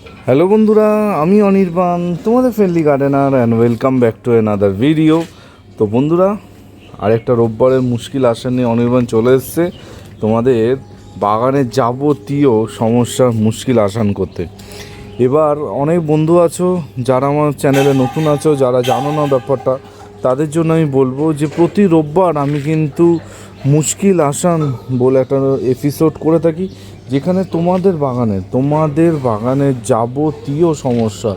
Hello বন্ধুরা, আমি অনির্বাণ, তোমাদের friendly gardener and welcome back to another video তো বন্ধুরা, আরেকটা রোববারের মুশকিল আসা নিয়ে অনির্বাণ চলে এসছে। তোমাদের বাগানের যাবতীয় সমস্যার মুশকিল আসান করতে। এবার অনেক বন্ধু আছো, যারা আমার চ্যানেলে নতুন আছো, যারা জানো না ব্যাপারটা, তাদের জন্য আমি বলব যে প্রতি রোববার আমি কিন্তু মুশকিল আসান বলে একটা এপিসোড করে থাকি। যেখানে তোমাদের বাগানে, তোমাদের বাগানের যাবতীয় সমস্যা,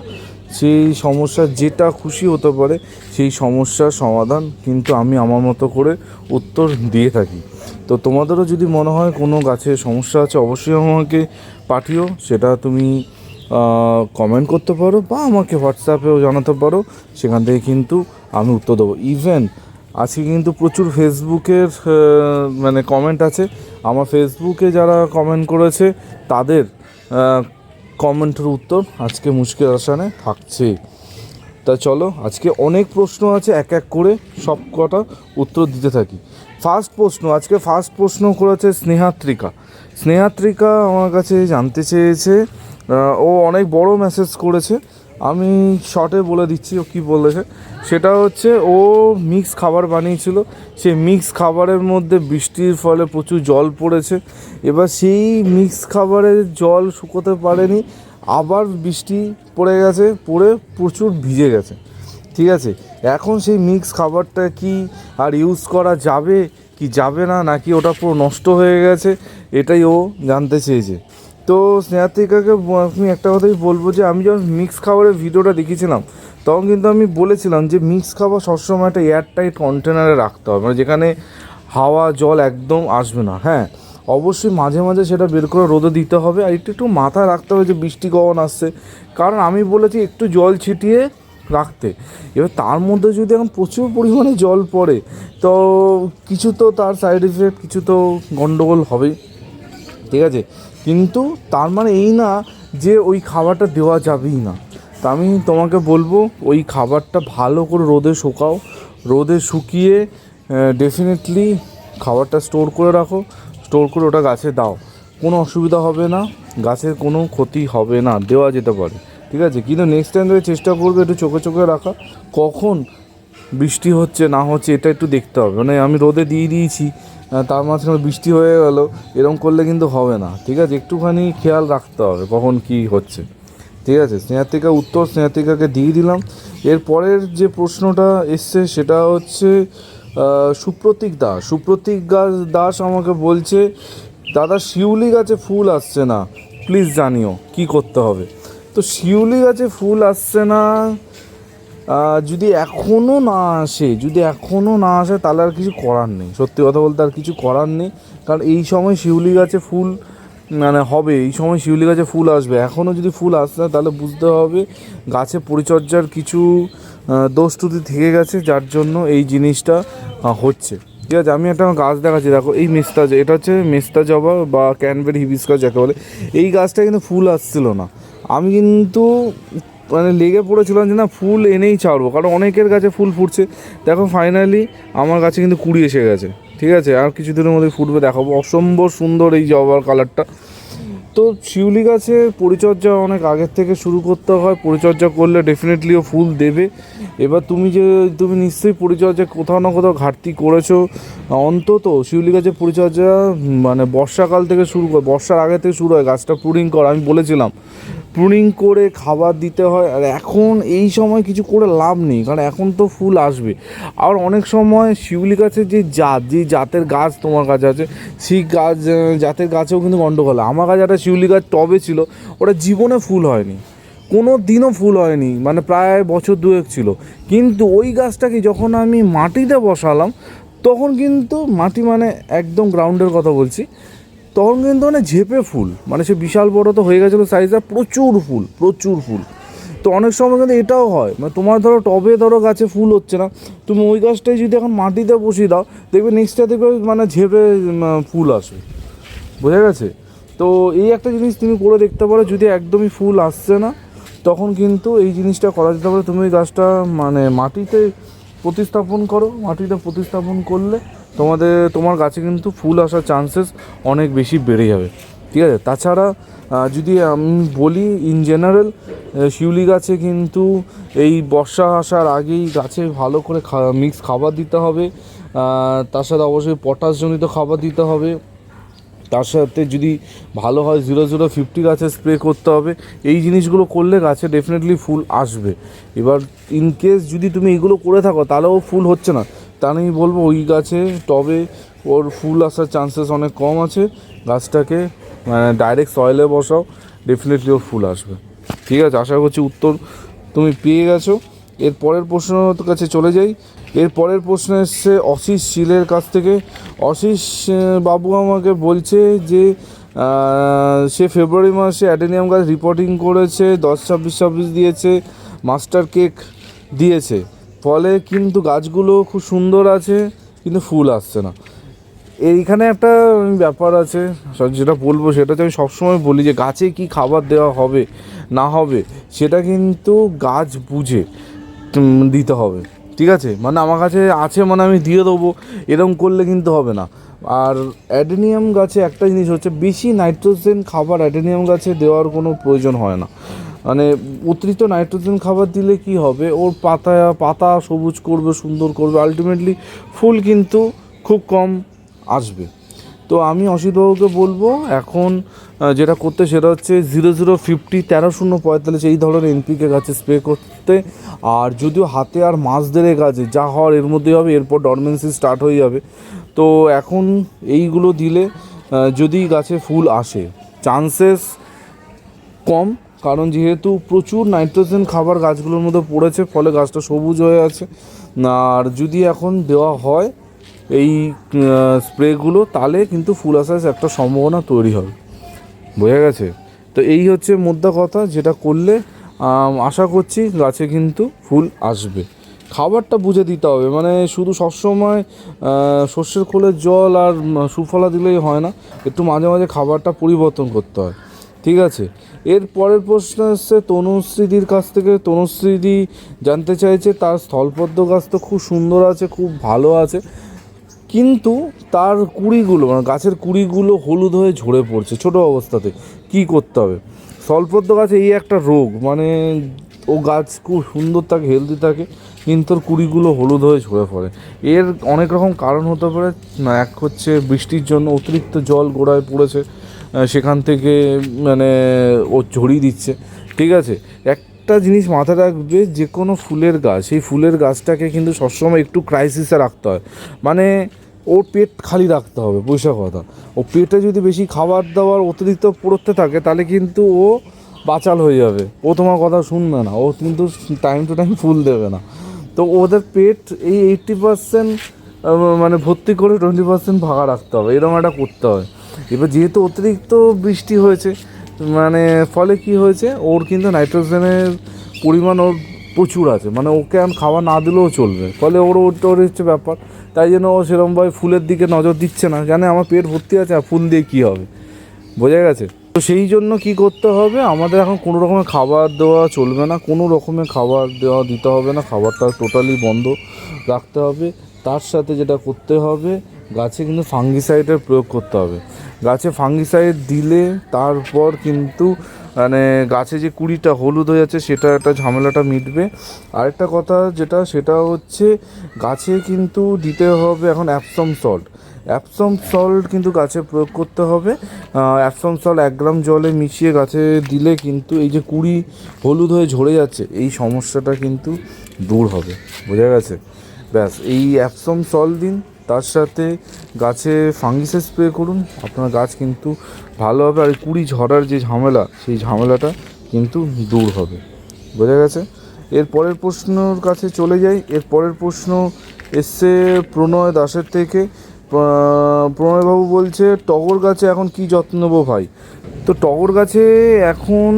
সেই সমস্যা যেটা খুশি হতে পারে, সেই সমস্যার সমাধান কিন্তু আমি আমার মতো করে উত্তর দিয়ে থাকি। তো তোমাদেরও যদি মনে হয় কোনো গাছে সমস্যা আছে, অবশ্যই আমাকে পাঠিও। সেটা তুমি কমেন্ট করতে পারো বা আমাকে হোয়াটসঅ্যাপেও জানাতে পারো। সেখান থেকে কিন্তু আমি উত্তর দেবো। ইভেন আজকে কিন্তু প্রচুর ফেসবুকের মানে কমেন্ট আছে। আমার ফেসবুকে যারা কমেন্ট করেছে, তাদের কমেন্টের উত্তর আজকে মুশকিল আসানে থাকছে। তা চলো, আজকে অনেক প্রশ্ন আছে, এক এক করে সব কটা উত্তর দিতে থাকি। ফার্স্ট প্রশ্ন, আজকে ফার্স্ট প্রশ্ন করেছে স্নেহাত্রিকা। স্নেহাত্রিকা আমার কাছে জানতে চেয়েছে ও অনেক বড় মেসেজ করেছে আমি শর্টে বলে দিচ্ছি ও কী বলেছে। সেটা হচ্ছে ও মিক্স খাবার বানিয়েছিল। সেই মিক্স খাবারের মধ্যে বৃষ্টির ফলে প্রচুর জল পড়েছে। এবার সেই মিক্স খাবারের জল শুকোতে পারেনি। আবার বৃষ্টি পড়ে গেছে, পড়ে প্রচুর ভিজে গেছে। ঠিক আছে? এখন সেই মিক্স খাবারটা কি আর ইউজ করা যাবে, কি যাবে না, নাকি ওটা পুরো নষ্ট হয়ে গেছে, এটাই ও জানতে চেয়েছে। তো স্নেহাত্রিকাকে আমি একটা কথাই বলব যে আমি যখন মিক্স খাবারের ভিডিওটা দেখেছিলাম তখন কিন্তু আমি বলেছিলাম যে মিক্স খাবার সবসময় একটা এয়ারটাইট কন্টেনারে রাখতে হবে। মানে যেখানে হাওয়া, জল একদম আসবে না। হ্যাঁ অবশ্যই মাঝে মাঝে সেটা বের করে রোদে দিতে হবে আর একটু একটু মাথায় রাখতে হবে যে বৃষ্টি কখন আসছে। কারণ আমি বলেছি একটু জল ছিটিয়ে রাখতে। এবার তার মধ্যে যদি এখন প্রচুর পরিমাণে জল পড়ে, তো কিছু তো তার সাইড এফেক্ট কিছু তো গণ্ডগোল হবেই। ঠিক আছে? কিন্তু তার মানে এই না যে ওই খাবারটা দেওয়া যাবেই না। তা আমি তোমাকে বলব, ওই খাবারটা ভালো করে রোদে শুকাও, রোদে শুকিয়ে ডেফিনেটলি খাবারটা স্টোর করে রাখো স্টোর করে ওটা গাছে দাও। কোনো অসুবিধা হবে না গাছের কোনো ক্ষতি হবে না, দেওয়া যেতে পারে। ঠিক আছে? কিন্তু নেক্সট টাইম ধরে চেষ্টা করবে একটু চোখে চোখে রাখা। কখন? বৃষ্টি হচ্ছে, না হচ্ছে, এটা একটু দেখতে হবে। মানে আমি রোদে দিয়ে দিয়েছি। তার মাঝখানে বৃষ্টি হয়ে গেল এরকম করলে কিন্তু হবে না, ঠিক আছে? একটুখানি খেয়াল রাখতে হবে কখন কি হচ্ছে, ঠিক আছে? স্নেহাতিকা উত্তর স্নেহাতিকাকে দিয়ে দিলাম। এর পরের যে প্রশ্নটা এসছে সেটা হচ্ছে সুপ্রতীক দাস। সুপ্রতীক দাস আমাকে বলছে, দাদা, শিউলি গাছে ফুল আসছে না, প্লিজ জানিও কি করতে হবে? তো শিউলি গাছে ফুল আসছে না যদি এখনও না আসে, যদি এখনও না আসে, তাহলে আর কিছু করার নেই। সত্যি কথা বলতে আর কিছু করার নেই। কারণ এই সময় শিউলি গাছে ফুল মানে হবে, এই সময় শিউলি গাছে ফুল আসবে। এখনও যদি ফুল আসে না তাহলে বুঝতে হবে গাছে পরিচর্যার কিছু দোষ ত্রুটি থেকে গেছে, যার জন্য এই জিনিসটা হচ্ছে। ঠিক আছে, আমি একটা গাছ দেখাচ্ছি। দেখো, এই মেস্তা এটা হচ্ছে মেস্তা জবা বা ক্যানবেরি হিবিস্কাস, যাকে বলে। এই গাছটা কিন্তু ফুল আসছিল না। আমি কিন্তু মানে লেগে পড়েছিলাম যে না, ফুল এনেই ছাড়বো, কারণ অনেকের গাছে ফুল ফুটছে। দেখো ফাইনালি আমার গাছে কিন্তু কুড়ি এসে গেছে, ঠিক আছে? আর কিছুদিনের মধ্যে ফুটবে দেখাবো। অসম্ভব সুন্দর এই জবার কালারটা তো শিউলি গাছের পরিচর্যা অনেক আগের থেকে শুরু করতে হয়। পরিচর্যা করলে ডেফিনেটলিও ফুল দেবে। এবার তুমি যে, তুমি নিশ্চয়ই পরিচর্যা কোথাও না কোথাও ঘাটতি করেছ। অন্তত শিউলি গাছের পরিচর্যা মানে বর্ষাকাল থেকে শুরু করে, বর্ষার আগে থেকে শুরু হয় গাছটা প্রুনিং করা, আমি বলেছিলাম। প্রুনিং করে খাবার দিতে হয়, আর এখন এই সময় কিছু করে লাভ নেই, কারণ এখন তো ফুল আসবে। আর অনেক সময় শিউলি গাছের যে জাত, যে জাতের গাছ তোমার কাছে আছে, সেই গাছ জাতের গাছেও কিন্তু গন্ডগোল হয়। আমার কাছে একটা শিউলি গাছ টবে ছিল, ওটা জীবনে ফুল হয়নি। কোনো দিনও ফুল হয়নি মানে প্রায় বছর দুয়েক ছিল। কিন্তু ওই গাছটাকে যখন আমি মাটিতে বসালাম, তখন কিন্তু মাটি মানে একদম গ্রাউন্ডের কথা বলছি তখন কিন্তু মানে ঝেপে ফুল। মানে সে বিশাল বড় তো হয়ে গেছিল সাইজটা প্রচুর ফুল প্রচুর ফুল। তো অনেক সময় কিন্তু এটাও হয়। মানে তোমার ধরো টবে ধরো গাছে ফুল হচ্ছে না, তুমি ওই গাছটাই যদি এখন মাটিতে বসিয়ে দাও, দেখবে নেক্সটটা দেখবে মানে ঝেপে ফুল আসবে। বোঝা গেছে? তো এই একটা জিনিস তুমি করে দেখতে পারো, যদি একদমই ফুল আসছে না, তখন কিন্তু এই জিনিসটা করা যেতে পারে। তুমি ওই গাছটা মানে মাটিতে প্রতিস্থাপন করো, মাটিতে প্রতিস্থাপন করলে তোমাদের, তোমার গাছে কিন্তু ফুল আসার চান্সেস অনেক বেশি বেড়ে যাবে। ঠিক আছে? তাছাড়া যদি আমি বলি ইন জেনারেল শিউলি গাছে কিন্তু এই বর্ষা আসার আগেই গাছে ভালো করে মিক্স খাবার দিতে হবে। তার সাথে অবশ্যই পটাশজনিত খাবার দিতে হবে। তার সাথে যদি ভালো হয় জিরো জিরো ফিফটি গাছে স্প্রে করতে হবে। এই জিনিসগুলো করলে গাছে ডেফিনেটলি ফুল আসবে। এবার ইন কেস যদি তুমি এগুলো করে থাকো, তাহলেও ফুল হচ্ছে না। তাহলে আমি বলব ওই গাছে টবে ওর ফুল আসার চান্সেস অনেক কম আছে। গাছটাকে মানে ডাইরেক্ট সয়েলে বসাও ডেফিনেটলি ওর ফুল আসবে। ঠিক আছে আশা করছি উত্তর তুমি পেয়ে গেছো। এর পরের প্রশ্ন কাছে চলে যাই। এর পরের প্রশ্ন এসছে অশিস শীলের কাছ থেকে। আহ, বাবু আমাকে বলছে যে সে ফেব্রুয়ারি মাসে অ্যাডেনিয়াম গাছ রিপোর্টিং করেছে দশ ছাব্বিশ ছাব্বিশ দিয়েছে মাস্টার কেক দিয়েছে। ফলে কিন্তু গাছগুলো খুব সুন্দর আছে, কিন্তু ফুল আসছে না। এইখানে একটা ব্যাপার আছে যেটা বলব সেটা হচ্ছে আমি সবসময় বলি যে গাছে কি খাবার দেওয়া হবে, না হবে, সেটা কিন্তু গাছ বুঝে দিতে হবে। ঠিক আছে? মানে আমার কাছে আছে মানে আমি দিয়ে দেবো এরকম করলে কিন্তু হবে না। আর অ্যাডেনিয়াম গাছে একটা জিনিস হচ্ছে, বেশি নাইট্রোজেন খাবার অ্যাডেনিয়াম গাছে দেওয়ার কোনো প্রয়োজন হয় না। মানে অতিরিক্ত নাইট্রোজেন খাবার দিলে কি হবে? ওর পাতা পাতা সবুজ করবে, সুন্দর করবে আলটিমেটলি ফুল কিন্তু খুব কম আসবে। তো আমি অসিতবাবুকে বলব, এখন যেটা করতে সেটা হচ্ছে জিরো জিরো ফিফটি তেরো শূন্য পঁয়তাল্লিশ এই ধরনের এনপিকে গাছে স্প্রে করতে। আর যদিও হাতে আর মাছ দেড়ে গাছে যা হওয়ার এর মধ্যেই হবে, এরপর ডরমেন্সি স্টার্ট হয়ে যাবে। তো এখন এইগুলো দিলে যদি গাছে ফুল আসে চান্সেস কম। কারণ যেহেতু প্রচুর নাইট্রোজেন খাবার গাছগুলোর মধ্যে পড়েছে, ফলে গাছটা সবুজ হয়ে আছে। আর যদি এখন দেওয়া হয় এই স্প্রেগুলো, তাহলে কিন্তু ফুল আসার একটা সম্ভাবনা তৈরি হবে। বোঝা গেছে? তো এই হচ্ছে মোদ্দা কথা, যেটা করলে আশা করছি গাছে কিন্তু ফুল আসবে। খাবারটা বুঝে দিতে হবে মানে শুধু সবসময় সর্ষের খোলের জল আর সুফলা দিলেই হয় না, একটু মাঝে মাঝে খাবারটা পরিবর্তন করতে হয়। ঠিক আছে? এর পরের প্রশ্ন এসছে, তনুশ্রীদির কাছ থেকে। তনুশ্রীদি জানতে চাইছে, তার স্থলপদ্ম গাছ তো খুব সুন্দর আছে, খুব ভালো আছে। কিন্তু তার কুড়িগুলো মানে গাছের কুড়িগুলো হলুদ হয়ে ঝরে পড়ছে ছোট অবস্থাতে। কি করতে হবে? স্বল্পদ্য গাছে এই একটা রোগ মানে ও গাছ খুব সুন্দর থাকে হেলদি থাকে, কিন্তু ওর কুড়িগুলো হলুদ হয়ে ঝরে পড়ে। এর অনেক রকম কারণ হতে পারে এক হচ্ছে বৃষ্টির জন্য অতিরিক্ত জল গোড়ায় পড়েছে। সেখান থেকে মানে ও ঝরিয়ে দিচ্ছে। ঠিক আছে? একটা জিনিস মাথায় রাখবে, যে কোনো ফুলের গাছ সেই ফুলের গাছটাকে কিন্তু সবসময় একটু ক্রাইসিসে রাখতে হয়। মানে ওর পেট খালি রাখতে হবে, পয়সা কথা। ও পেটে যদি বেশি খাবার দাবার অতিরিক্ত পড়তে থাকে, তাহলে কিন্তু ও বাচাল হয়ে যাবে। ও তোমার কথা শুনবে না। ও কিন্তু টাইম টু টাইম ফুল দেবে না। তো ওদের পেট এই এইট্টি পার্সেন্ট মানে ভর্তি করে টোয়েন্টি পার্সেন্ট ভাগা রাখতে হবে। এরকম একটা করতে হবে এবার যেহেতু অতিরিক্ত বৃষ্টি হয়েছে মানে ফলে কি হয়েছে, ওর কিন্তু নাইট্রোজেনের পরিমাণ ওর প্রচুর আছে। মানে ওকে এখন খাওয়া না দিলেও চলবে। ফলে ওর ওটা ওর হচ্ছে ব্যাপার। তাই জন্য ও সেরকমভাবে ফুলের দিকে নজর দিচ্ছে না। জানে আমার পেট ভর্তি আছে, আর ফুল দিয়ে কী হবে? বোঝা গেছে? তো সেই জন্য কি করতে হবে? আমাদের এখন কোনো রকমের খাবার দেওয়া চলবে না। কোনো রকমের খাবার দেওয়া দিতে হবে না। খাবারটা টোটালি বন্ধ রাখতে হবে। তার সাথে যেটা করতে হবে গাছে কিন্তু ফাঙ্গিসাইডের প্রয়োগ করতে হবে। গাছে ফাঙ্গিসাইড দিলে তারপর কিন্তু মানে গাছে যে কুড়িটা হলুদ হয়ে যাচ্ছে, সেটা একটা ঝামেলাটা মিটবে। আরেকটা কথা যেটা, সেটা হচ্ছে গাছে কিন্তু দিতে হবে এখন অ্যাপসম সল্ট অ্যাপসম সল্ট কিন্তু গাছে প্রয়োগ করতে হবে। অ্যাপসম সল্ট এক গ্রাম জলে মিশিয়ে গাছে দিলে কিন্তু এই যে কুড়ি হলুদ হয়ে ঝরে যাচ্ছে, এই সমস্যাটা কিন্তু দূর হবে। বোঝা গেছে? ব্যাস, এই অ্যাপসম সল্ট দিন। তার সাথে গাছে ফাঙ্গিসের স্প্রে করুন, আপনার গাছ কিন্তু ভালো হবে। আর কুড়ি ঝরার যে ঝামেলা, সেই ঝামেলাটা কিন্তু দূর হবে। বোঝা গেছে? এর পরের প্রশ্নর কাছে চলে যাই। এর পরের প্রশ্ন এসছে প্রণয় দাসের থেকে। প্রণয়বাবু বলছে, টগর গাছে এখন কি যত্ন নেব ভাই? তো টগর গাছে এখন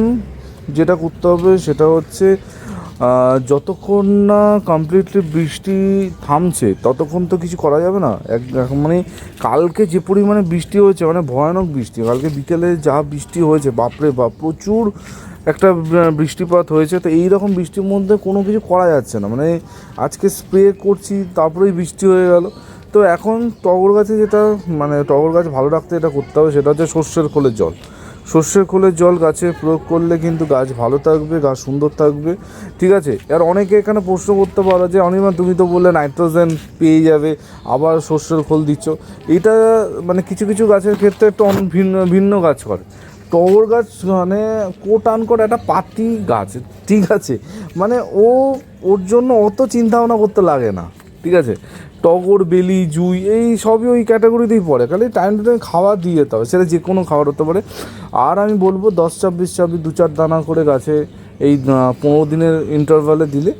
যেটা করতে হবে, সেটা হচ্ছে যতক্ষণ না কমপ্লিটলি বৃষ্টি থামছে, ততক্ষণ তো কিছু করা যাবে না। এক মানে কালকে যে পরিমাণে বৃষ্টি হয়েছে মানে ভয়ানক বৃষ্টি। কালকে বিকেলে যা বৃষ্টি হয়েছে, বাপরে বাপ, প্রচুর একটা বৃষ্টিপাত হয়েছে। তো এই রকম বৃষ্টির মধ্যে কোনো কিছু করা যাচ্ছে না। মানে আজকে স্প্রে করছি, তারপরেই বৃষ্টি হয়ে গেল। তো এখন টগর গাছে যেটা মানে টগর গাছ ভালো রাখতে এটা করতে হবে, সেটা হচ্ছে সর্ষের খোলের জল। সর্ষের খোলের জল গাছে প্রয়োগ করলে কিন্তু গাছ ভালো থাকবে, গাছ সুন্দর থাকবে। ঠিক আছে? আর অনেকে এখানে প্রশ্ন করতে পারো যে, অনিমা, তুমি তো বললে নাইট্রোজেন পেয়ে যাবে, আবার সর্ষের খোল দিচ্ছ। এটা মানে কিছু কিছু গাছের ক্ষেত্রে একটু ভিন্ন ভিন্ন গাছ করে। টগর গাছ মানে কোট আন করে একটা পাতি গাছ, ঠিক আছে? মানে ও ওর জন্য অত চিন্তা ভাবনা করতে লাগে না। ঠিক আছে? টগর, বেলি, জুই, এই সবই ওই ক্যাটাগরিতেই পড়ে। খালি টাইম টু টাইম খাবার দিয়ে যেতে হবে। সেটা যে কোনো খাবার হতে পারে। আর আমি বলব, দশ, ছাব্বিশ ছাব্বিশ, দু, চার দানা করে গাছে এই পনেরো দিনের ইন্টারভালে দিলে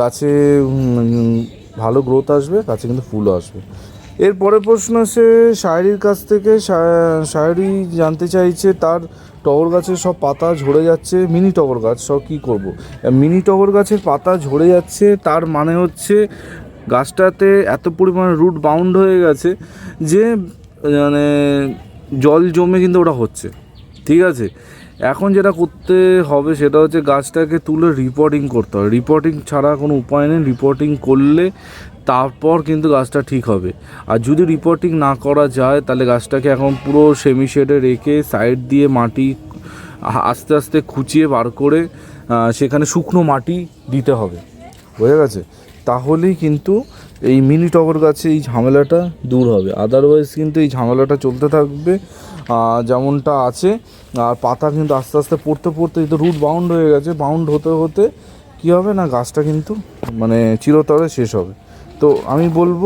গাছে ভালো গ্রোথ আসবে, গাছে কিন্তু ফুলও আসবে। এর পরের প্রশ্ন আছে শায়রির কাছ থেকে শায়রি জানতে চাইছে তার টগর গাছের সব পাতা ঝরে যাচ্ছে, মিনি টগর গাছ, সব কী করব? মিনি টগর গাছের পাতা ঝরে যাচ্ছে, তার মানে হচ্ছে গাছটাতে এত পরিমাণে রুট বাউন্ড হয়ে গেছে যে মানে জল জমে কিন্তু ওটা হচ্ছে। ঠিক আছে? এখন যেটা করতে হবে সেটা হচ্ছে গাছটাকে তুলে রিপোর্টিং করতে হবে। রিপোর্টিং ছাড়া কোনো উপায় নেই। রিপোর্টিং করলে তারপর কিন্তু গাছটা ঠিক হবে। আর যদি রিপোর্টিং না করা যায়, তাহলে গাছটাকে এখন পুরো সেমি শেডে রেখে সাইড দিয়ে মাটি আস্তে আস্তে খুঁচিয়ে বার করে সেখানে শুকনো মাটি দিতে হবে। বোঝা গেছে? তাহলেই কিন্তু এই মিনি টগর গাছে এই ঝামেলাটা দূর হবে। আদারওয়াইজ কিন্তু এই ঝামেলাটা চলতে থাকবে। যেমনটা আছে, আর পাতা কিন্তু আস্তে আস্তে পড়তে পড়তে তো রুট বাউন্ড হয়ে গেছে। বাউন্ড হতে হতে কী হবে না, গাছটা কিন্তু মানে চিরতরে শেষ হবে। তো আমি বলব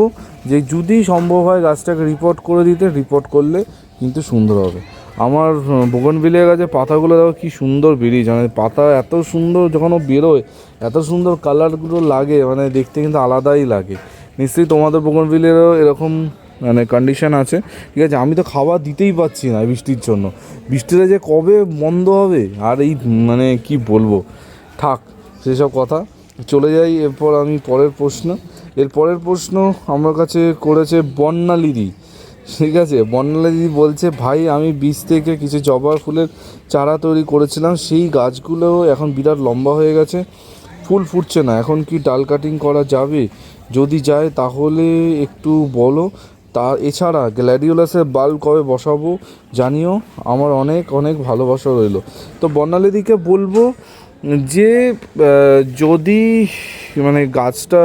যে যদি সম্ভব হয় গাছটাকে রিপোর্ট করে দিতে রিপোর্ট করলে কিন্তু সুন্দর হবে। আমার বোগনভিলিয়া গাছে পাতাগুলো দেখো কি সুন্দর বেরিয়েছে মানে পাতা এত সুন্দর যখন ও বেরোয়, এত সুন্দর কালারগুলো লাগে মানে দেখতে কিন্তু আলাদাই লাগে। নিশ্চয়ই তোমাদের বোগনভিলিয়ারও এরকম মানে কন্ডিশন আছে। ঠিক আছে, আমি তো খাবার দিতেই পাচ্ছি না বৃষ্টির জন্য। বৃষ্টিটা যে কবে বন্ধ হবে, আর এই মানে কি বলব? থাক, সেসব কথা। চলে যাই, এরপর আমি পরের প্রশ্ন। এর পরের প্রশ্ন আমার কাছে করেছে বন্যালিদি ঠিক আছে? বন্যালিদি বলছে, ভাই, আমি বীজ থেকে কিছু জবা ফুলের চারা তৈরি করেছিলাম। সেই গাছগুলো এখন বিরাট লম্বা হয়ে গেছে। ফুল ফুটছে না। এখন কি ডাল কাটিং করা যাবে? যদি যায়, তাহলে একটু বলো। তা, এছাড়া গ্ল্যাডিওলাসের বাল্ব কবে বসাবো জানিও। আমার অনেক অনেক ভালোবাসা রইল। তো বর্ণালীদিকে বলব যে যদি মানে গাছটা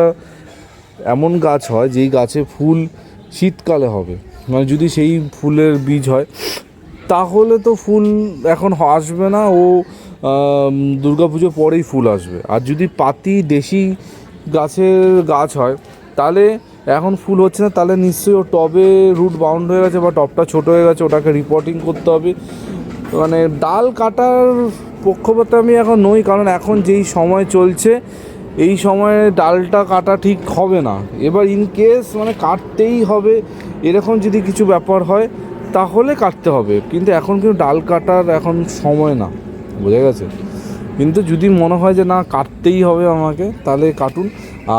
এমন গাছ হয়, যেই গাছে ফুল শীতকালে হবে মানে যদি সেই ফুলের বীজ হয়, তাহলে তো ফুল এখন আসবে না, ও পুজো পরেই ফুল আসবে। আর যদি পাতি দেশি গাছের গাছ হয়, তাহলে এখন ফুল হচ্ছে না, তাহলে নিশ্চয়ই ও টবে রুট বাউন্ড হয়ে গেছে বা টবটা ছোট হয়ে গেছে, ওটাকে রিপোর্টিং করতে হবে। মানে ডাল কাটার পক্ষপাতে আমি এখন নই, কারণ এখন যেই সময় চলছে, এই সময়ে ডালটা কাটা ঠিক হবে না। এবার ইন কেস মানে কাটতেই হবে এরকম যদি কিছু ব্যাপার হয়, তাহলে কাটতে হবে। কিন্তু এখন কিন্তু ডাল কাটার এখন সময় না, বোঝা গেছে? কিন্তু যদি মনে হয় যে না, কাটতেই হবে আমাকে, তাহলে কাটুন।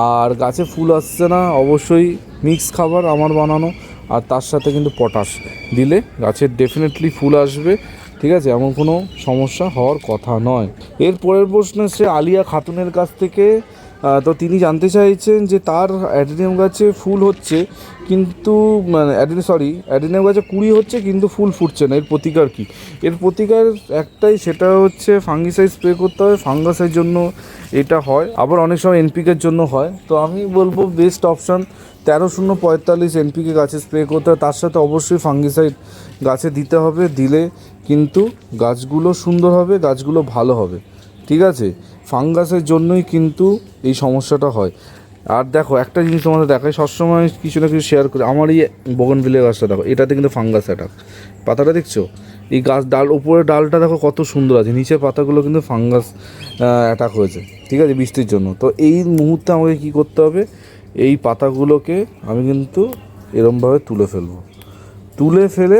আর গাছে ফুল আসছে না, অবশ্যই মিক্স খাবার আমার বানানো। আর তার সাথে কিন্তু পটাশ দিলে গাছের ডেফিনেটলি ফুল আসবে। ঠিক আছে? এমন কোনো সমস্যা হওয়ার কথা নয়। এর পরের প্রশ্ন এসছে আলিয়া খাতুনের কাছ থেকে তো তিনি জানতে চাইছেন যে তার অ্যাডিনিয়াম গাছে ফুল হচ্ছে, কিন্তু মানে অ্যাডিনি সরি অ্যাডিনিয়াম গাছে কুড়ি হচ্ছে, কিন্তু ফুল ফুটছে না। এর প্রতিকার কি? এর প্রতিকার একটাই, সেটা হচ্ছে ফাঙ্গিসাইড স্প্রে করতে হবে ফাঙ্গাসের জন্য এটা হয়, আবার অনেক সময় এনপিকের জন্য হয়। তো আমি বলব বেস্ট অপশান তেরো শূন্য পঁয়তাল্লিশ এনপিকে গাছে স্প্রে করতে হয়। তার সাথে অবশ্যই ফাঙ্গিসাইড গাছে দিতে হবে, দিলে কিন্তু গাছগুলো সুন্দর হবে, গাছগুলো ভালো হবে। ঠিক আছে? ফাঙ্গাসের জন্যই কিন্তু এই সমস্যাটা হয়। আর দেখো, একটা জিনিস তোমাদের দেখায় সবসময় কিছু না কিছু শেয়ার করি আমার এই বগন বগনভিলে গাছটা দেখো, এটাতে কিন্তু ফাঙ্গাস অ্যাটাক পাতাটা দেখছ? এই গাছ ডাল উপরে ডালটা দেখো কত সুন্দর আছে, নিচের পাতাগুলো কিন্তু ফাঙ্গাস অ্যাটাক হয়েছে। ঠিক আছে, বৃষ্টির জন্য। তো এই মুহূর্তে আমাকে কী করতে হবে? এই পাতাগুলোকে আমি কিন্তু এরমভাবে তুলে ফেলব। তুলে ফেলে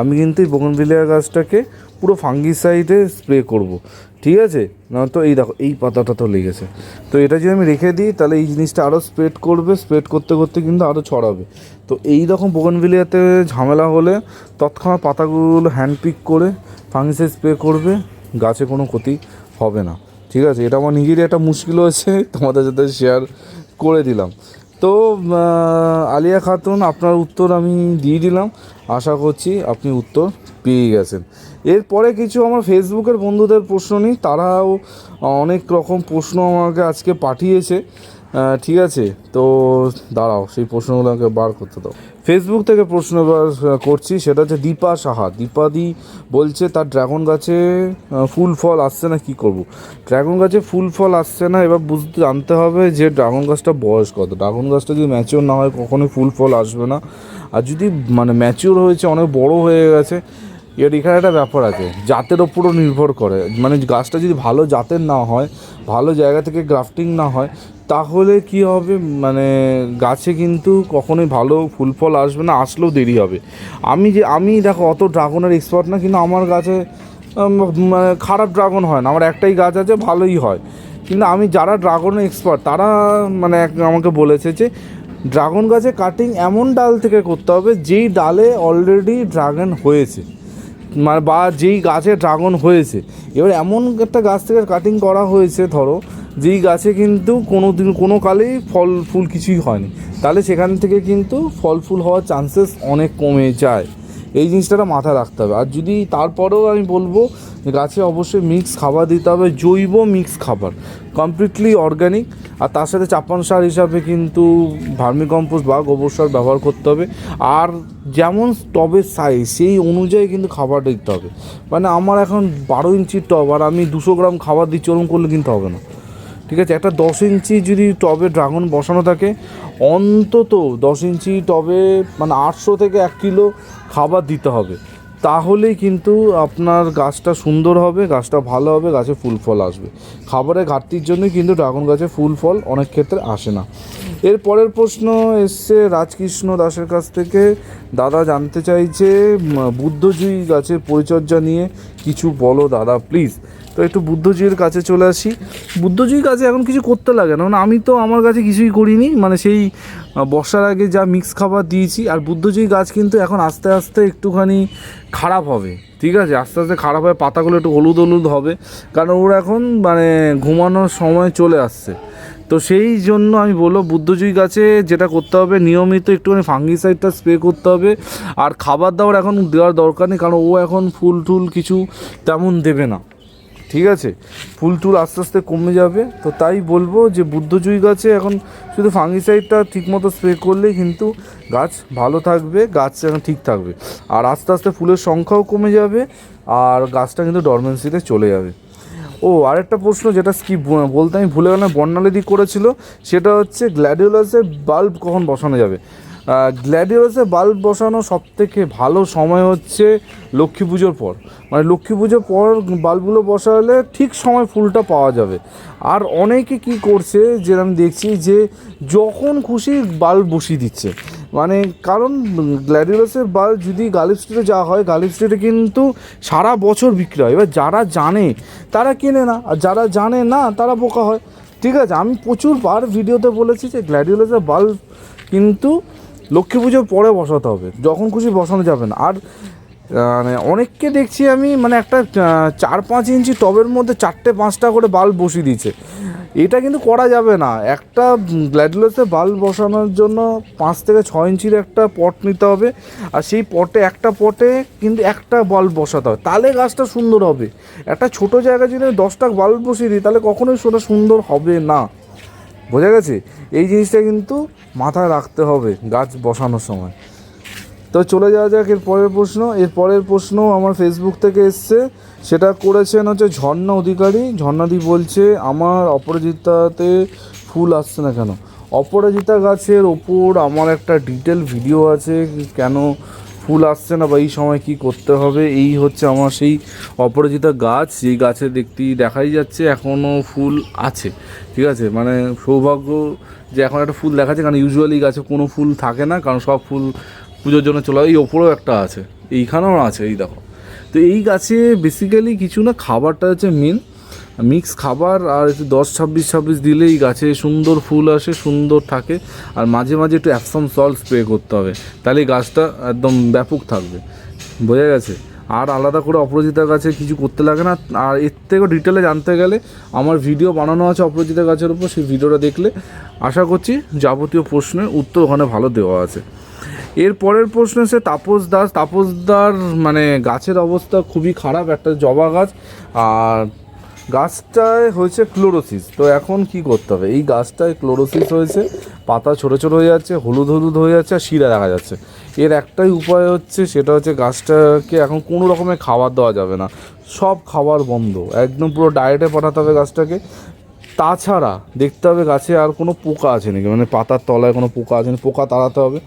আমি কিন্তু এই বোগনভিলিয়া গাছটাকে পুরো ফাঙ্গিসাইডে স্প্রে করব। ঠিক আছে? না, তো এই দেখো, এই পাতাটা তো লেগেছে। তো এটা যদি আমি রেখে দিই, তাহলে এই জিনিসটা আরও স্প্রেড করবে স্প্রেড করতে করতে কিন্তু আরও ছড়াবে। তো এই রকম বোগনভিলিয়াতে ঝামেলা হলে তৎক্ষণাৎ পাতাগুলো হ্যান্ড পিক করে ফাঙ্গিসাইড স্প্রে করবে, গাছে কোনো ক্ষতি হবে না। ঠিক আছে? এটা আমার নিজেরই একটা মুশকিল হয়েছে, তোমাদের সাথে শেয়ার করে দিলাম। তো আলিয়া খাতুন, আপনার উত্তর আমি দিয়ে দিলাম। আশা করছি আপনি উত্তর পেয়ে গেছেন। এরপরে কিছু আমার ফেসবুকের বন্ধুদের প্রশ্ন নিই তারাও অনেক রকম প্রশ্ন আমাকে আজকে পাঠিয়েছে। ঠিক আছে তো দাঁড়াও সেই প্রশ্নগুলো আমাকে বার করতে দাও। ফেসবুক থেকে প্রশ্ন আহ, করছি সেটা হচ্ছে দীপা সাহা। দীপাদি বলছে তার ড্রাগন গাছে ফুল ফল আসছে না কি করব? ড্রাগন গাছে ফুল ফল আসছে না এবার বুঝতে জানতে হবে যে ড্রাগন গাছটা বয়স কত। ড্রাগন গাছটা যদি ম্যাচিওর না হয় কখনোই ফুল ফল আসবে না। আর যদি মানে ম্যাচিওর হয়েছে অনেক বড় হয়ে গেছে এর এখানে একটা ব্যাপার আছে, জাতের ওপরও নির্ভর করে। মানে গাছটা যদি ভালো জাতের না হয়, ভালো জায়গা থেকে গ্রাফটিং না হয়, তাহলে কি হবে? মানে গাছে কিন্তু কখনোই ভালো ফুল ফল আসবে না, আসলেও দেরি হবে। আমি যে, আমি দেখো অত ড্রাগনের এক্সপার্ট না, কিন্তু আমার গাছে মানে খারাপ ড্রাগন হয় না। আমার একটাই গাছ আছে, ভালোই হয়। কিন্তু আমি যারা ড্রাগনের এক্সপার্ট তারা মানে আমাকে বলেছে যে, ড্রাগন গাছে কাটিং এমন ডাল থেকে করতে হবে, যেই ডালে অলরেডি ড্রাগন হয়েছে। মানে বা যেই গাছে ড্রাগন হয়েছে, এবার এমন একটা গাছ থেকে কাটিং করা হয়েছে ধরো, যেই গাছে কিন্তু কোনো দিন কোনো কালেই ফল, ফুল কিছুই হয়নি। তাহলে সেখান থেকে কিন্তু ফল, ফুল হওয়ার চান্সেস অনেক কমে যায়। এই জিনিসটা মাথায় রাখতে হবে। আর যদি তারপরেও আমি বলব গাছে অবশ্যই মিক্স খাবার দিতে হবে, জৈব মিক্স খাবার। কমপ্লিটলি অর্গানিক আর তার সাথে চাপান সার হিসাবে কিন্তু ভার্মি কম্পোস্ট বা গোবর সার ব্যবহার করতে হবে। আর যেমন টবের সাইজ সেই অনুযায়ী কিন্তু খাবার দিতে হবে। মানে আমার এখন বারো ইঞ্চির টব, আর আমি দুশো গ্রাম খাবার দিচ্ছি, ওরকম করলে কিন্তু হবে না। ঠিক আছে? একটা দশ ইঞ্চি যদি টবে ড্রাগন বসানো থাকে, অন্তত দশ ইঞ্চি টবে মানে আটশো থেকে এক কিলো খাবার দিতে হবে। তাহলেই কিন্তু আপনার গাছটা সুন্দর হবে, গাছটা ভালো হবে, গাছে ফুল ফল আসবে। খাবারের ঘাটতির জন্যই কিন্তু ড্রাগন গাছে ফুল ফল অনেক ক্ষেত্রে আসে না। এর পরের প্রশ্ন এসছে রাজকৃষ্ণ দাসের কাছ থেকে। দাদা জানতে চাইছে বুদ্ধজয়ী গাছের পরিচর্যা নিয়ে কিছু বলো দাদা প্লিজ তো একটু বুদ্ধজীর কাছে চলে আসি। বুদ্ধজীর কাছে এখন কিছু করতে লাগে না। মানে আমি তো আমার কাছে কিছুই করিনি। মানে সেই বর্ষার আগে যা মিক্স খাবার দিয়েছি। আর বুদ্ধজয়ী গাছ কিন্তু এখন আস্তে আস্তে একটুখানি খারাপ হবে। ঠিক আছে? আস্তে আস্তে খারাপ হয়ে পাতাগুলো একটু হলুদ হলুদ হবে। কারণ ওরা এখন মানে ঘুমানোর সময় চলে আসছে। তো সেই জন্য আমি বলব বুদ্ধজয়ী গাছে যেটা করতে হবে, নিয়মিত একটুখানি ফাঙ্গিসাইডটা স্প্রে করতে হবে। আর খাবার দাবার এখন দেওয়ার দরকার নেই। কারণ ও এখন ফুল টুল কিছু তেমন দেবে না। ঠিক আছে? ফুল টুল আস্তে আস্তে কমে যাবে। তো তাই বলব যে বুদ্ধজয়ী গাছে এখন শুধু ফাঙ্গিসাইডটা ঠিকমতো স্প্রে করলেই কিন্তু গাছ ভালো থাকবে, গাছ এখন ঠিক থাকবে। আর আস্তে আস্তে ফুলের সংখ্যাও কমে যাবে আর গাছটা কিন্তু ডরমেন্সিতে চলে যাবে। ও, আরেকটা প্রশ্ন যেটা স্কিপ বলতে আমি ভুলে গেলাম, বর্ণালিদি করেছিল, সেটা হচ্ছে গ্ল্যাডিওলাসের বাল্ব কখন বসানো যাবে? গ্ল্যাডিওলাসে বাল্ব বসানো সব থেকে ভালো সময় হচ্ছে লক্ষ্মী পুজোর পর। মানে লক্ষ্মী পুজোর পর বাল্বগুলো বসালে ঠিক সময় ফুলটা পাওয়া যাবে। আর অনেকে কি করছে, যে আমি দেখছি যে যখন খুশি বাল্ব বসিয়ে দিচ্ছে। মানে কারণ গ্ল্যাডিওলাসের বাল্ব যদি গালিব স্ট্রিটে যাওয়া হয়, গালিব স্ট্রিটে কিন্তু সারা বছর বিক্রি হয়। এবার যারা জানে, তারা কেনে না। আর যারা জানে না, তারা বোকা হয়। ঠিক আছে, আমি প্রচুর বার ভিডিওতে বলেছি যে গ্ল্যাডিওলাসের বাল্ব কিন্তু লক্ষ্মী পুজোর পরে বসাতে হবে, যখন খুশি বসানো যাবে না। আর মানে অনেককে দেখছি আমি মানে একটা চার পাঁচ ইঞ্চি টবের মধ্যে চারটে পাঁচটা করে বাল্ব বসিয়ে দিচ্ছে এটা কিন্তু করা যাবে না। একটা গ্ল্যাডুলাসে বাল্ব বসানোর জন্য পাঁচ থেকে ছয় ইঞ্চির একটা পট নিতে হবে, আর সেই পটে একটা পটে কিন্তু একটা বাল্ব বসাতে হবে। তাহলে গাছটা সুন্দর হবে। একটা ছোট জায়গায় যদি দশটা বাল্ব বসিয়ে দিই, তাহলে কখনোই সেটা সুন্দর হবে না। বোঝা গেছে? এই জিনিসটা কিন্তু মাথায় রাখতে হবে গাছ বসানোর সময়। তো চলে যাওয়া যাক এর পরের প্রশ্ন। এর পরের প্রশ্ন আমার ফেসবুক থেকে এসছে। সেটা করেছেন হচ্ছে ঝর্ণা অধিকারী। ঝর্ণাদি বলছে, আমার অপরাজিতাতে ফুল আসছে না কেন? অপরাজিতা গাছের ওপর আমার একটা ডিটেল ভিডিও আছে, কেন ফুল আসছে না বা এই সময় কি করতে হবে, এই হচ্ছে আমার সেই অপরাজিতা গাছ, যেই গাছে দেখতে দেখাই যাচ্ছে এখনও ফুল আছে, ঠিক আছে? মানে সৌভাগ্য যে এখন একটা ফুল দেখাচ্ছে, কারণ ইউজুয়ালি গাছে কোনো ফুল থাকে না, কারণ সব ফুল পুজোর জন্য চলে এই ওপরেও একটা আছে, এইখানেও আছে, এই দেখো। তো এই গাছে বেসিক্যালি কিছু না, খাবারটা হচ্ছে মেন মিক্স খাবার আর একটু দশ ছাব্বিশ ছাব্বিশ দিলেই গাছে সুন্দর ফুল আসে, সুন্দর থাকে। আর মাঝে মাঝে একটু অ্যাপসাম সল্ট স্প্রে করতে হবে তাহলে গাছটা একদম ব্যাপক থাকবে। বোঝা গেছে? আর আলাদা করে অপরাজিতা গাছে কিছু করতে লাগে না। আর এর থেকেও ডিটেলে জানতে গেলে আমার ভিডিও বানানো আছে অপরাজিতা গাছের উপর, সেই ভিডিওটা দেখলে আশা করছি যাবতীয় প্রশ্নের উত্তর ওখানে ভালো দেওয়া আছে। এর পরের প্রশ্ন এসে তাপস দাস। তাপসদার মানে গাছের অবস্থা খুবই খারাপ, একটা জবা গাছ। আর গাছটায় হয়েছে ক্লোরোসিস। তো এখন কি করতে হবে? এই গাছটায় ক্লোরোসিস হয়েছে, পাতা ছোটো ছোটো হয়ে যাচ্ছে, হলুদ হলুদ হয়ে যাচ্ছে আর শিরা দেখা যাচ্ছে। এর একটাই উপায় হচ্ছে সেটা হচ্ছে গাছটাকে এখন কোনো রকমের খাবার দেওয়া যাবে না। সব খাবার বন্ধ। একদম পুরো ডায়েটে পাঠাতে হবে গাছটাকে। তাছাড়া দেখতে হবে গাছে আর কোনো পোকা আছে নাকি? মানে পাতার তলায় কোনো পোকা আছে নাকি? পোকা তাড়াতে হবে।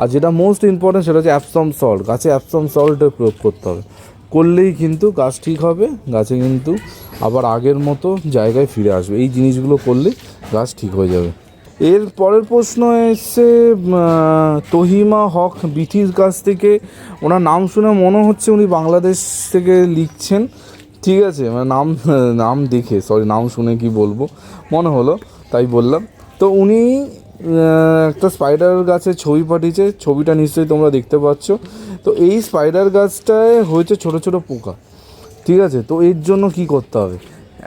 আর যেটা মোস্ট ইম্পর্টেন্ট সেটা হচ্ছে অ্যাপসম সল্ট গাছে অ্যাপসম সল্টের প্রয়োগ করতে হবে। করলেই কিন্তু গাছ ঠিক হবে, গাছে কিন্তু আবার আগের মতো জায়গায় ফিরে আসবে। এই জিনিসগুলো করলে গাছ ঠিক হয়ে যাবে। এর পরের প্রশ্ন এসছে তহিমা হক বিথির কাছ থেকে, ওনার নাম শুনে মনে হচ্ছে উনি বাংলাদেশ থেকে লিখছেন। ঠিক আছে মানে নাম নাম দেখে সরি নাম শুনে কি বলব? মনে হলো, তাই বললাম। তো উনি একটা স্পাইডার গাছের ছবি পাঠিয়েছে, ছবিটা নিশ্চয়ই তোমরা দেখতে পাচ্ছ। তো এই স্পাইডার গাছটায় হয়েছে ছোট ছোট পোকা, ঠিক আছে? তো এর জন্য কি করতে হবে?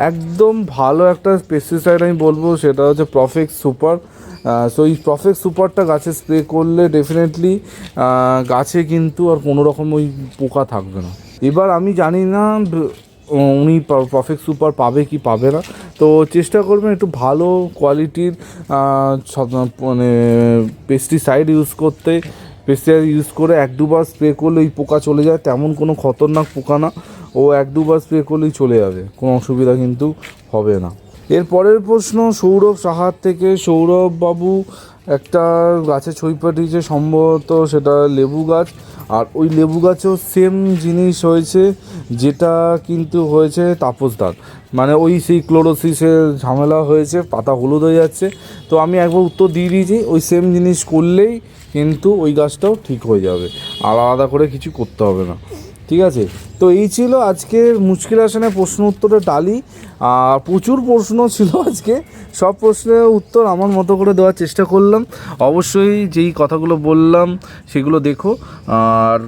একদম ভালো একটা পেস্টিসাইড আমি বলব, সেটা হচ্ছে প্রফেক্ট সুপার সো এই প্রফেক্ট সুপারটা গাছে স্প্রে করলে ডেফিনেটলি গাছে কিন্তু আর কোনো রকম ওই পোকা থাকবে না। এবার আমি জানি না উনি পারফেক্ট সুপার পাবে কি পাবে না। তো চেষ্টা করবেন একটু ভালো কোয়ালিটির মানে পেস্টিসাইড ইউজ করতে। পেস্টিসাইড ইউজ করে এক দুবার স্প্রে করলে ওই পোকা চলে যায়, তেমন কোনো খতরনাক পোকা না। ও এক দুবার স্প্রে করলেই চলে যাবে, কোনো অসুবিধা কিন্তু হবে না। এর পরের প্রশ্ন সৌরভ সাহার থেকে। সৌরভ বাবু একটা গাছে ছবি পাঠিয়েছে, সম্ভবত সেটা লেবু গাছ। আর ওই লেবু গাছেও সেম জিনিস হয়েছে, যেটা কিন্তু হয়েছে তাপসদার মানে ওই সেই ক্লোরোসিসের ঝামেলা হয়েছে, পাতা হলুদ হয়ে যাচ্ছে। তো আমি একবার উত্তর দিয়ে দিয়েছি, ওই সেম জিনিস করলেই কিন্তু ওই গাছটাও ঠিক হয়ে যাবে। আর আলাদা করে কিছু করতে হবে না। ঠিক আছে? তো এই ছিল আজকের মুশকিল আসনে প্রশ্ন উত্তরের ডালি। আর প্রচুর প্রশ্ন ছিল আজকে। সব প্রশ্নের উত্তর আমার মতো করে দেওয়ার চেষ্টা করলাম। অবশ্যই যেই কথাগুলো বললাম, সেগুলো দেখো। আর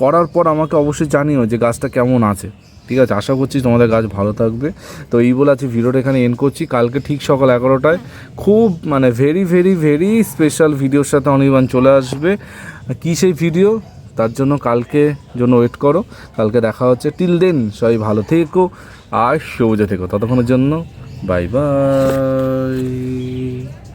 করার পর আমাকে অবশ্যই জানিও যে গাছটা কেমন আছে। ঠিক আছে? আশা করছি তোমাদের গাছ ভালো থাকবে। তো এই বলে আজকে ভিডিওটা এখানে এন্ড করছি। কালকে ঠিক সকাল এগারোটায় খুব মানে ভেরি ভেরি ভেরি স্পেশাল ভিডিওর সাথে অনির্বাণ চলে আসবে। কী সেই ভিডিও তার জন্য কালকে জন্য ওয়েট করো। কালকে দেখা হচ্ছে। টিল দেন সবাই ভালো থেকো আর সবুজে থেকো। ততক্ষণের জন্য Bye bye.